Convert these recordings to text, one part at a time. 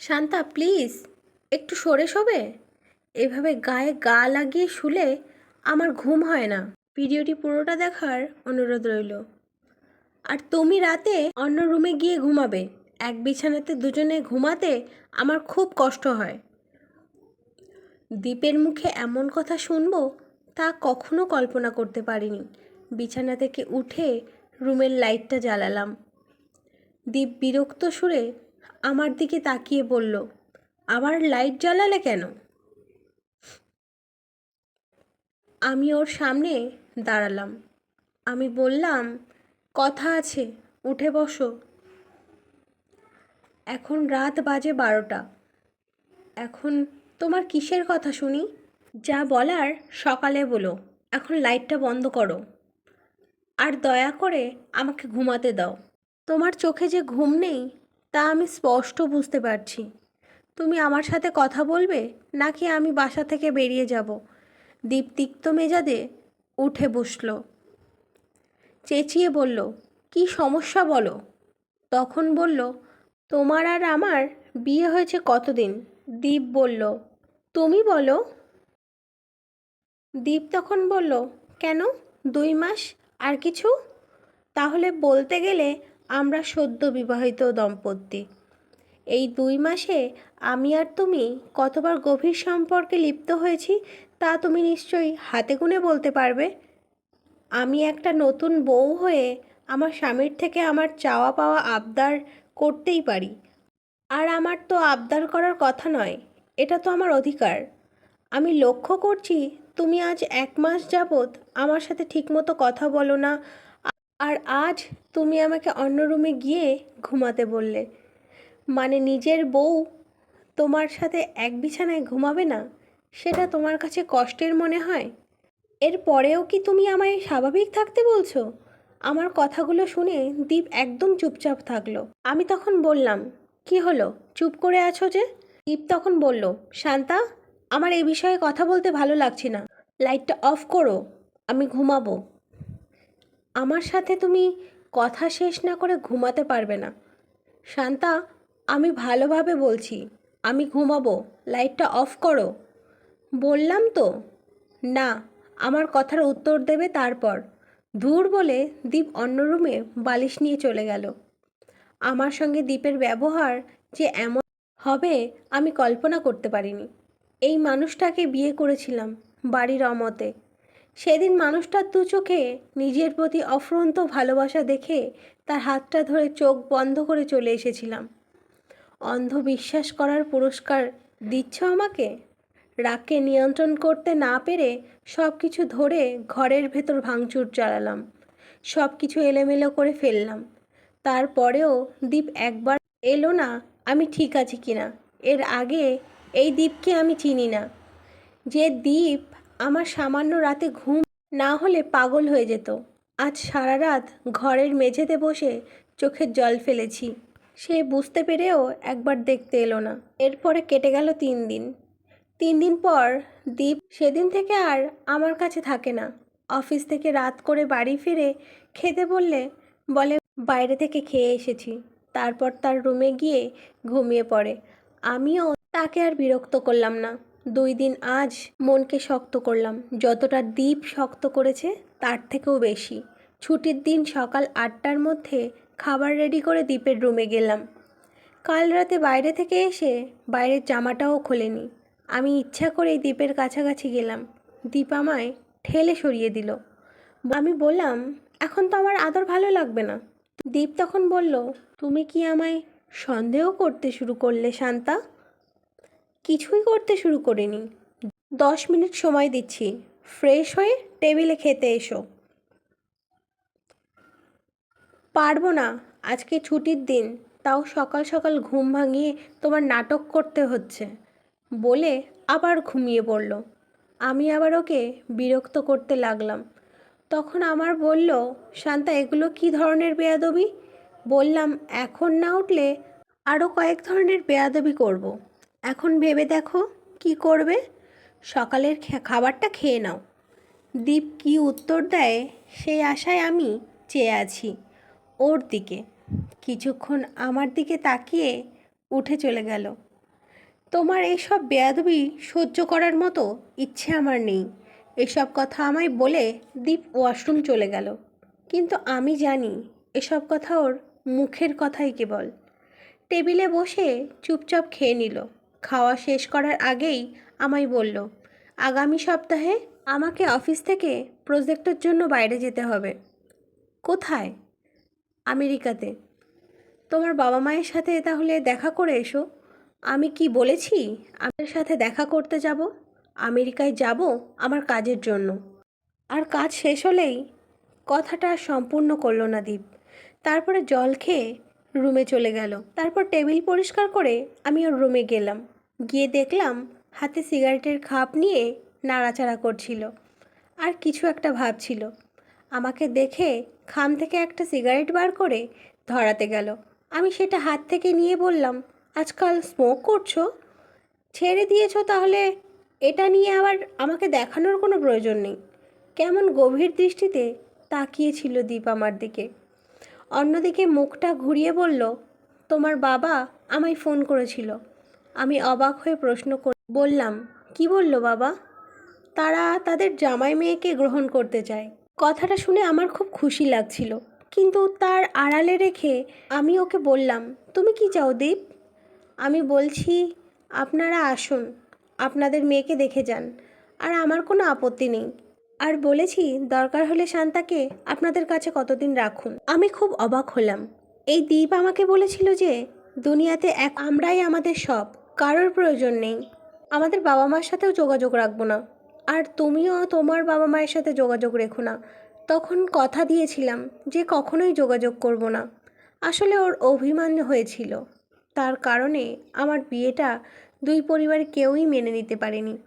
Shanta, please, একটু সরে শোবে এভাবে গায়ে গা লাগিয়ে শুলে আমার ঘুম হয় না। ভিডিওটি পুরোটা দেখার অনুরোধ রইল। আর তুমি রাতে অন্য রুমে গিয়ে ঘুমাবে। এক বিছানাতে দুজনে ঘুমাতে আমার খুব কষ্ট হয়। দ্বীপের মুখে এমন কথা শুনব তা কখনো কল্পনা করতে পারিনি। বিছানা থেকে উঠে রুমের লাইটটা জ্বালালাম। দীপ বিরক্ত সুরে আমার দিকে তাকিয়ে বলল আবার লাইট জ্বালালে কেন? আমি ওর সামনে দাঁড়ালাম। আমি বললাম, কথা আছে, উঠে বসো। এখন রাত বাজে বারোটা। এখন তোমার কিসের কথা শুনি? যা বলার সকালে বলো, এখন লাইটটা বন্ধ করো। আর দয়া করে আমাকে ঘুমাতে দাও। তোমার চোখে যে ঘুম নেই তা আমি স্পষ্ট বুঝতে পারছি। তুমি আমার সাথে কথা বলবে, নাকি আমি বাসা থেকে বেরিয়ে যাব? দীপ তিক্ত মেজাদে উঠে বসল। চেঁচিয়ে বলল, কি সমস্যা বলো? তখন বলল, তোমার আর আমার বিয়ে হয়েছে কতদিন? দীপ বলল, তুমি বলো। দীপ তখন বলল, কেন? দুই মাস? আর কিছু? তাহলে বলতে গেলে আমরা সদ্য বিবাহিত দম্পতি। এই দুই মাসে আমি আর তুমি কতবার গভীর সম্পর্কে লিপ্ত হয়েছি তা তুমি নিশ্চয়ই হাতে গুনে বলতে পারবে? আমি একটা নতুন বউ হয়ে আমার স্বামীর থেকে আমার চাওয়া পাওয়া আবদার করতেই পারি। আর আমার তো আবদার করার কথা নয়, এটা তো আমার অধিকার। আমি লক্ষ্য করছি তুমি আজ এক মাস যাবৎ আমার সাথে ঠিকমতো কথা বলো না আর আজ তুমি আমাকে অন্য রুমে গিয়ে ঘুমাতে বললে। মানে নিজের বউ তোমার সাথে এক বিছানায় ঘুমাবে না? সেটা তোমার কাছে কষ্টের মনে হয়? এর পরেও কি তুমি আমায় স্বাভাবিক থাকতে বলছো? আমার কথাগুলো শুনে দীপ একদম চুপচাপ থাকল। আমি তখন বললাম, কি হলো? চুপ করে আছো যে? দীপ তখন বলল, শান্তা, আমার এই বিষয়ে কথা বলতে ভালো লাগছে না। লাইটটা অফ করো, আমি ঘুমাবো। আমার সাথে তুমি কথা শেষ না করে ঘুমাতে পারবে না। শান্তা, আমি ভালোভাবে বলছি, আমি ঘুমাবো, লাইটটা অফ করো। বললাম তো। না, আমার কথার উত্তর দেবে তারপর। দূর বলে দীপ অন্য রুমে বালিশ নিয়ে চলে গেল। আমার সঙ্গে দীপের ব্যবহার যে এমন হবে আমি কল্পনা করতে পারিনি। এই মানুষটাকে বিয়ে করেছিলাম বাড়ির অমতে। সেদিন মানুষটার দু চোখে নিজের প্রতি অফ্রন্ত ভালোবাসা দেখে তার হাতটা ধরে চোখ বন্ধ করে চলে এসেছিলাম। অন্ধ বিশ্বাস করার পুরস্কার দিচ্ছ আমাকে? রাগকে নিয়ন্ত্রণ করতে না পেরে সব কিছু ধরে ঘরের ভেতর ভাঙচুর চালালাম। সব কিছু এলোমেলো করে ফেললাম। তারপরেও দীপ একবার এলো না, আমি ঠিক আছি কিনা? এর আগে এই দ্বীপকে আমি চিনি না। যে দ্বীপ আমার সামান্য রাতে ঘুম না হলে পাগল হয়ে যেত। আজ সারা রাত ঘরের মেঝেতে বসে চোখের জল ফেলেছি। সে বুঝতে পেরেও একবার দেখতে এলো না। এরপরে কেটে গেল তিন দিন। তিন দিন পর দীপ সেদিন থেকে আর আমার কাছে থাকে না। অফিস থেকে রাত করে বাড়ি ফিরে খেতে বললে, বলে, বাইরে থেকে খেয়ে এসেছি। তারপর তার রুমে গিয়ে ঘুমিয়ে পড়ে। আমিও তাকে আর বিরক্ত করলাম না। দুই দিন আজ মনকে শক্ত করলাম। যতটা দ্বীপ শক্ত করেছে, তার থেকেও বেশি। ছুটির দিন সকাল আটটার মধ্যে খাবার রেডি করে দ্বীপের রুমে গেলাম। কাল রাতে বাইরে থেকে এসে বাইরের জামাটাও খোলেনি। আমি ইচ্ছা করেই দ্বীপের কাছাকাছি গেলাম। দ্বীপ আমায় ঠেলে সরিয়ে দিল। আমি বললাম, এখন তো আমার আদর ভালো লাগবে না। দীপ তখন বলল, তুমি কি আমায় সন্দেহ করতে শুরু করলে, শান্তা? কিছুই করতে শুরু করিনি। দশ মিনিট সময় দিচ্ছি। ফ্রেশ হয়ে টেবিলে খেতে এসো। পারব না, আজকে ছুটির দিন, তাও সকাল সকাল ঘুম ভাঙিয়ে তোমার নাটক করতে হচ্ছে, বলে আবার ঘুমিয়ে পড়ল। আমি আবার ওকে বিরক্ত করতে লাগলাম। তখন আমার বলল, শান্তা, এগুলো কি ধরনের বেয়াদবি? বললাম, এখন না উঠলে আরও কয়েক ধরনের বেয়াদবি করব। এখন ভেবে দেখো কি করবে? সকালের খাবারটা খেয়ে নাও। দীপ কি উত্তর দেয় সেই আশায় আমি চেয়ে আছি ওর দিকে। কিছুক্ষণ আমার দিকে তাকিয়ে উঠে চলে গেল। তোমার এইসব বেয়াদবি সহ্য করার মতো ইচ্ছে আমার নেই। এসব কথা আমায় বলে দীপ ওয়াশরুম চলে গেল। কিন্তু আমি জানি এসব কথা ওর মুখের কথাই কেবল। টেবিলে বসে চুপচাপ খেয়ে নিল। খাওয়া শেষ করার আগেই আমায় বলল, আগামী সপ্তাহে আমাকে অফিস থেকে প্রজেক্টের জন্য বাইরে যেতে হবে। কোথায়? আমেরিকাতে। তোমার বাবা মায়ের সাথে তাহলে দেখা করে এসো। আমি কি বলেছি আপনার সাথে দেখা করতে যাব? আমেরিকায় যাব আমার কাজের জন্য। আর কাজ শেষ হলেই কথাটা সম্পূর্ণ করল না দীপ। তারপরে জল খেয়ে রুমে চলে গেল। তারপর টেবিল পরিষ্কার করে আমি ওর রুমে গেলাম। গিয়ে দেখলাম হাতে সিগারেটের খাপ নিয়ে নাড়াচাড়া করছিল। আর কিছু একটা ভাবছিল। আমাকে দেখে খাম থেকে একটা সিগারেট বার করে ধরাতে গেল। আমি সেটা হাত থেকে নিয়ে বললাম, আজকাল স্মোক করছ? ছেড়ে দিয়েছ তাহলে এটা নিয়ে আবার আমাকে দেখানোর কোনো প্রয়োজন নেই। কেমন গভীর দৃষ্টিতে তাকিয়েছিল দীপ আমার দিকে। অন্যদিকে মুখটা ঘুরিয়ে বলল, তোমার বাবা আমায় ফোন করেছিল। আমি অবাক হয়ে প্রশ্ন বললাম, কি বলল বাবা? তারা তাদের জামাই মেয়েকে গ্রহণ করতে চায়। কথাটা শুনে আমার খুব খুশি লাগছিল। কিন্তু তার আড়ালে রেখে আমি ওকে বললাম, তুমি কি চাও দীপ? আমি বলছি, আপনারা আসুন, আপনাদের মেয়েকে দেখে যান, আর আমার কোনো আপত্তি নেই। আর বলেছি, দরকার হলে শান্তাকে আপনাদের কাছে কতদিন রাখুন? আমি খুব অবাক হলাম। এই দ্বীপ আমাকে বলেছিল যে, দুনিয়াতে এক আমরাই আমাদের সব। কারোর প্রয়োজন নেই। আমাদের বাবা মার সাথেও যোগাযোগ রাখব না। আর তুমিও তোমার বাবা মায়ের সাথে যোগাযোগ রেখো না। তখন কথা দিয়েছিলাম যে কখনোই যোগাযোগ করব না। আসলে ওর অভিমান হয়েছিল। তার কারণে আমার বিয়েটা দুই পরিবার কেউই মেনে নিতে পারেনি।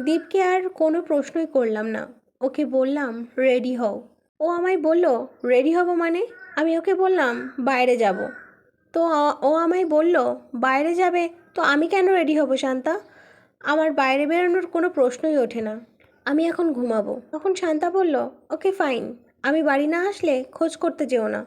দীপকে আর কোনো প্রশ্নই করলাম না। ওকে বললাম, রেডি হও। ও আমায় বলল, রেডি হব মানে? আমি ওকে বললাম, বাইরে যাব। তো ও আমায় বলল, বাইরে যাবে? তো আমি কেন রেডি হব, শান্তা? আমার বাইরে বেরোনোর কোনো প্রশ্নই ওঠে না। আমি এখন ঘুমাবো। তখন শান্তা বলল, ওকে, ফাইন। আমি বাড়ি না আসলে খোঁজ করতে যেও না।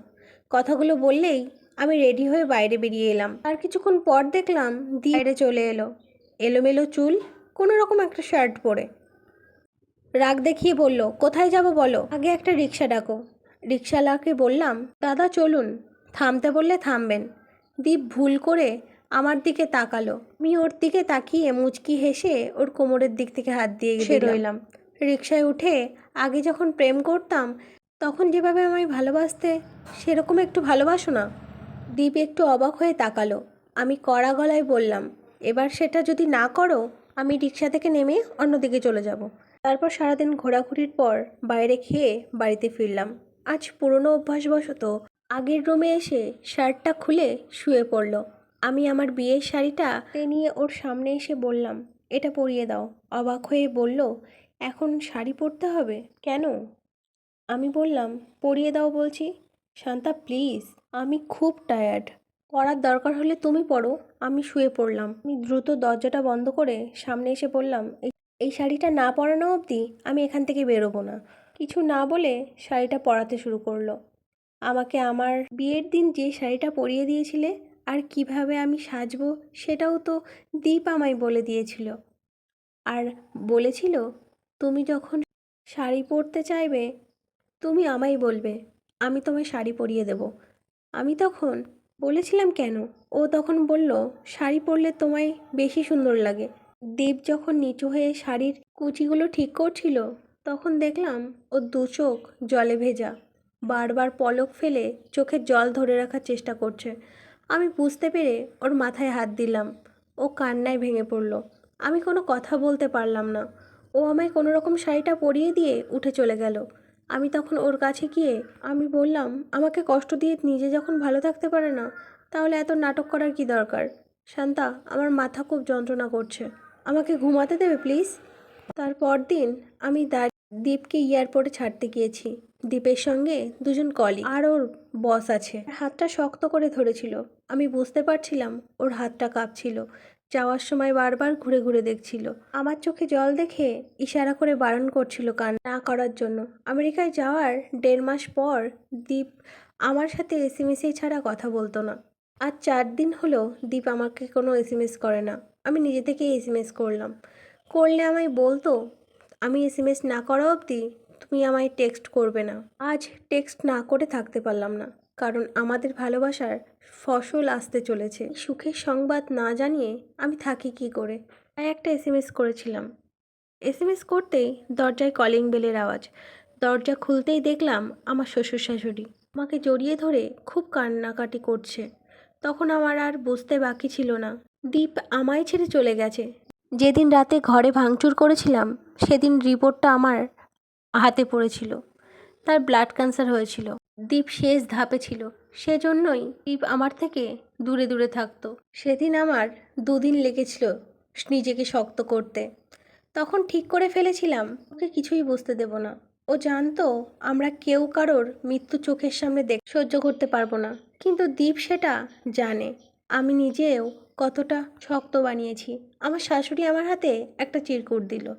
কথাগুলো বললেই আমি রেডি হয়ে বাইরে বেরিয়ে এলাম। আর কিছুক্ষণ পর দেখলাম দি বাইরে চলে এলো। এলোমেলো চুল, কোনো রকম একটা শার্ট পরে। রাগ দেখিয়ে বলল, কোথায় যাব বলো? আগে একটা রিক্সা ডাকো। রিক্সাওয়ালাকে বললাম, দাদা, চলুন। থামতে বললে থামবেন। দীপ ভুল করে আমার দিকে তাকালো। আমি ওর দিকে তাকিয়ে মুচকি হেসে ওর কোমরের দিক থেকে হাত দিয়ে সে রইলাম। রিক্সায় উঠে আগে যখন প্রেম করতাম তখন যেভাবে আমায় ভালোবাসতে সেরকম একটু ভালোবাসো না। দীপ একটু অবাক হয়ে তাকালো। আমি কড়া গলায় বললাম এবার সেটা যদি না করো আমি রিক্সা থেকে নেমে অন্যদিকে চলে যাব। তারপর সারাদিন ঘোরাঘুরির পর বাইরে খেয়ে বাড়িতে ফিরলাম। আজ পুরনো অভ্যাসবশত আগের রুমে এসে শার্টটা খুলে শুয়ে পড়ল। আমি আমার বিয়ের শাড়িটা নিয়ে ওর সামনে এসে বললাম, এটা পরিয়ে দাও। অবাক হয়ে বলল, এখন শাড়ি পরতে হবে? কেন? আমি বললাম, পরিয়ে দাও বলছি। শান্তা, প্লিজ, আমি খুব টায়ার্ড। পড়ার দরকার হলে তুমি পড়ো আমি শুয়ে পড়লাম। আমি দ্রুত দরজাটা বন্ধ করে সামনে এসে বললাম, "এই- শাড়িটা না পরানো অবধি আমি এখান থেকে বেরোবো না। কিছু না বলে শাড়িটা পরাতে শুরু করল। আমাকে আমার বিয়ের দিন যে শাড়িটা পরিয়ে দিয়েছিলে আর কীভাবে আমি সাজবো সেটাও তো দীপ আমায় বলে দিয়েছিল। আর বলেছিল, তুমি যখন শাড়ি পরতে চাইবে, তুমি আমায় বলবে, আমি তোমায় শাড়ি পরিয়ে দেব। আমি তখন বলেছিলাম কেন? ও তখন বলল, শাড়ি পরলে তোমায় বেশি সুন্দর লাগে। দীপ যখন নিচু হয়ে শাড়ির কুচিগুলো ঠিক করছিল, তখন দেখলাম ও দু চোখ জলে ভেজা। বারবার পলক ফেলে চোখের জল ধরে রাখার চেষ্টা করছে। আমি বুঝতে পেরে ওর মাথায় হাত দিলাম। ও কান্নায় ভেঙে পড়ল। আমি কোনো কথা বলতে পারলাম না। ও আমায় কোনো রকম শাড়িটা পরিয়ে দিয়ে উঠে চলে গেল। আমি তখন ওর কাছে গিয়ে আমি বললাম, আমাকে কষ্ট দিয়ে নিজে যখন ভালো থাকতে পারে না, তাহলে এত নাটক করার কি দরকার? শান্তা, আমার মাথা খুব যন্ত্রণা করছে। আমাকে ঘুমাতে দেবে, প্লিজ? তারপর দিন আমি দা দীপকে এয়ারপোর্টে ছাড়তে গিয়েছি। দীপের সঙ্গে দুজন কলি আর ওর বস আছে। হাতটা শক্ত করে ধরেছিল। আমি বুঝতে পারছিলাম ওর হাতটা কাঁপছিল। যাওয়ার সময় বারবার ঘুরে ঘুরে দেখছিল। আমার চোখে জল দেখে ইশারা করে বারণ করছিল কান না করার জন্য। আমেরিকায় যাওয়ার দেড় মাস পর দীপ আমার সাথে এসএমএসে ছাড়া কথা বলতো না। আর চার দিন হলো দীপ আমাকে কোনো এস এম এস করে না। আমি নিজে থেকেই এস এম এস করলাম। করলে আমায় বলতো, আমি এস এম এস না করা অবধি তুমি আমায় টেক্সট করবে না। আজ টেক্সট না করে থাকতে পারলাম না, কারণ আমাদের ভালোবাসার ফসল আসতে চলেছে। সুখের সংবাদ না জানিয়ে আমি থাকি কি করে? তাই একটা এস এম এস করেছিলাম। এস এম এস করতেই দরজায় কলিং বেলের আওয়াজ। দরজা খুলতেই দেখলাম আমার শ্বশুর শাশুড়ি আমাকে জড়িয়ে ধরে খুব কান্নাকাটি করছে। তখন আমার আর বুঝতে বাকি ছিল না। দীপ আমায় ছেড়ে চলে গেছে। যেদিন রাতে ঘরে ভাঙচুর করেছিলাম, সেদিন রিপোর্টটা আমার হাতে পড়েছিল। তার ব্লাড ক্যান্সার হয়েছিল। দীপ শেষ ধাপে ছিল। সেজন্যই দীপ আমার থেকে দূরে দূরে থাকতো। সেদিন আমার দুদিন লেগেছিল নিজেকে শক্ত করতে। তখন ঠিক করে ফেলেছিলাম, ওকে কিছুই বুঝতে দেব না। ও জানতো আমরা কেউ কারোর মৃত্যু চোখের সামনে দেখ, সহ্য করতে পারব না। কিন্তু দীপ সেটা জানে। আমি নিজেও কতটা শক্ত বানিয়েছি। আমার শাশুড়ি আমার হাতে একটা চিরকুট দিল।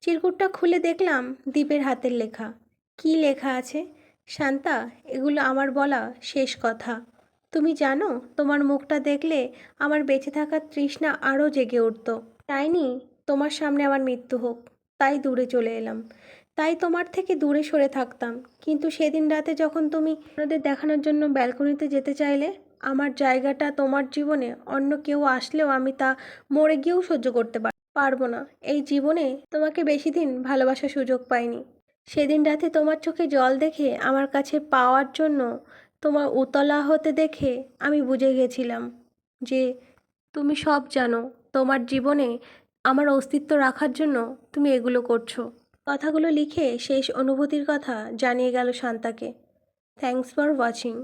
চিরকুটটা খুলে দেখলাম দীপের হাতের লেখা। কি লেখা আছে? শান্তা, এগুলো আমার বলা শেষ কথা। তুমি জানো, তোমার মুখটা দেখলে আমার বেঁচে থাকার তৃষ্ণা আরও জেগে উঠতো। চাইনি তোমার সামনে আমার মৃত্যু হোক। তাই দূরে চলে এলাম। তাই তোমার থেকে দূরে সরে থাকতাম। কিন্তু সেদিন রাতে যখন তুমি আপনাদের দেখানোর জন্য ব্যালকনিতে যেতে চাইলে, আমার জায়গাটা তোমার জীবনে অন্য কেউ আসলেও আমি তা মরে গিয়েও সহ্য করতে পার- পারব না। এই জীবনে তোমাকে বেশি দিন ভালোবাসার সুযোগ পাইনি। সেদিন রাতে তোমার চোখে জল দেখে, আমার কাছে পাওয়ার জন্য তোমার উতলা হতে দেখে আমি বুঝে গেছিলাম যে তুমি সব জানো। তোমার জীবনে আমার অস্তিত্ব রাখার জন্য তুমি এগুলো করছ। কথাগুলো লিখে শেষ অনুভূতির কথা জানিয়ে গেল শান্তাকে। Thanks for watching